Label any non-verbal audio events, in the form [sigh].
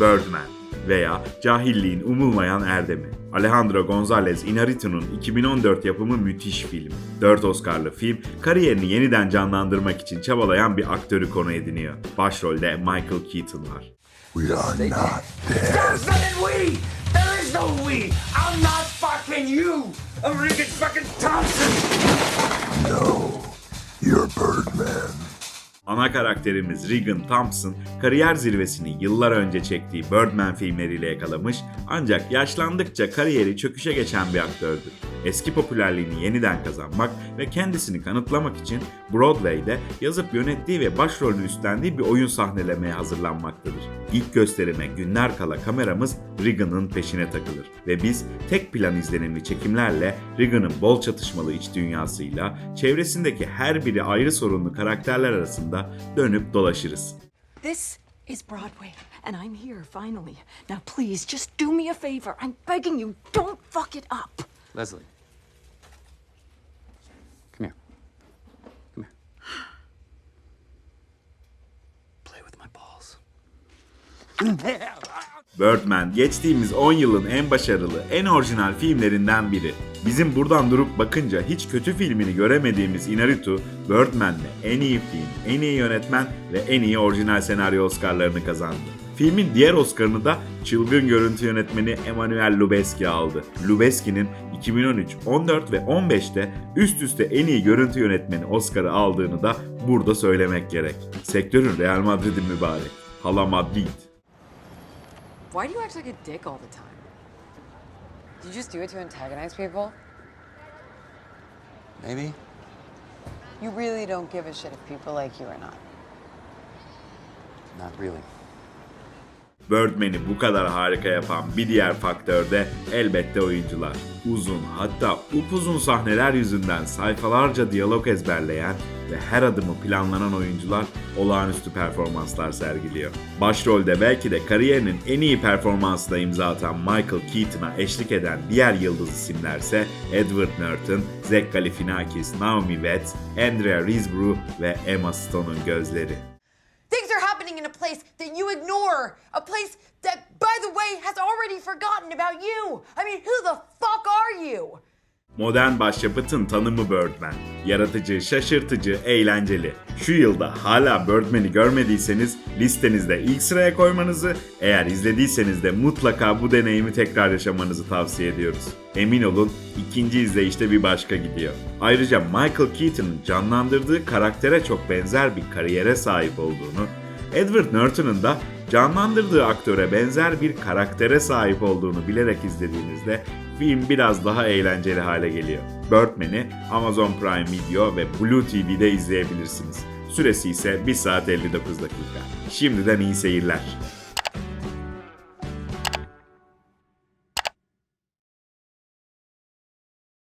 Birdman veya Cahilliğin Umulmayan Erdemi. Alejandro González Iñárritu'nun 2014 yapımı müthiş film. 4 Oscar'lı film, kariyerini yeniden canlandırmak için çabalayan bir aktörü konu ediniyor. Başrolde Michael Keaton var. We are not dead. There's nothing we! There is no we! I'm not fucking you! I'm Regan fucking Thompson! No, you're Birdman. Ana karakterimiz Regan Thompson, kariyer zirvesini yıllar önce çektiği Birdman filmleriyle yakalamış ancak yaşlandıkça kariyeri çöküşe geçen bir aktördür. Eski popülerliğini yeniden kazanmak ve kendisini kanıtlamak için Broadway'de yazıp yönettiği ve başrolünü üstlendiği bir oyun sahnelemeye hazırlanmaktadır. İlk gösterime günler kala kameramız Regan'ın peşine takılır ve biz tek plan izlenimli çekimlerle Regan'ın bol çatışmalı iç dünyasıyla çevresindeki her biri ayrı sorunlu karakterler arasında dönüp dolaşırız. This is Broadway, and I'm here finally. Now, please, just do me a favor. I'm begging you, don't fuck it up. Leslie. [laughs] Birdman geçtiğimiz 10 yılın en başarılı, en orijinal filmlerinden biri. Bizim buradan durup bakınca hiç kötü filmini göremediğimiz Inarritu, Birdman'le en iyi film, en iyi yönetmen ve en iyi orijinal senaryo Oscar'larını kazandı. Filmin diğer Oscar'ını da çılgın görüntü yönetmeni Emmanuel Lubezki aldı. Lubezki'nin 2013, 14 ve 15'te üst üste en iyi görüntü yönetmeni Oscar'ı aldığını da burada söylemek gerek. Sektörün Real Madrid'i mübarek. Hala Madrid. Why do you act like a dick all the time? Do you just do it to antagonize people? Maybe? You really don't give a shit if people like you or not. Not really. Birdman'i bu kadar harika yapan bir diğer faktör de elbette oyuncular. Uzun hatta upuzun sahneler yüzünden sayfalarca diyalog ezberleyen ve her adımı planlanan oyuncular olağanüstü performanslar sergiliyor. Başrolde belki de kariyerinin en iyi performansına imza atan Michael Keaton'a eşlik eden diğer yıldız isimlerse Edward Norton, Zach Galifianakis, Naomi Watts, Andrea Riseborough ve Emma Stone'un gözleri. Place that you ignore. A place that, by the way, has already forgotten about you. I mean, who the fuck are you? Modern başyapıtın tanımı Birdman. Yaratıcı, şaşırtıcı, eğlenceli. Şu yılda hala Birdman'i görmediyseniz listenizde ilk sıraya koymanızı, eğer izlediyseniz de mutlaka bu deneyimi tekrar yaşamanızı tavsiye ediyoruz. Emin olun ikinci izleyişte bir başka gidiyor. Ayrıca Michael Keaton'ın canlandırdığı karaktere çok benzer bir kariyere sahip olduğunu, Edward Norton'un da canlandırdığı aktöre benzer bir karaktere sahip olduğunu bilerek izlediğinizde film biraz daha eğlenceli hale geliyor. Birdman'i Amazon Prime Video ve Blue TV'de izleyebilirsiniz. Süresi ise 1 saat 59 dakika. Şimdiden iyi seyirler.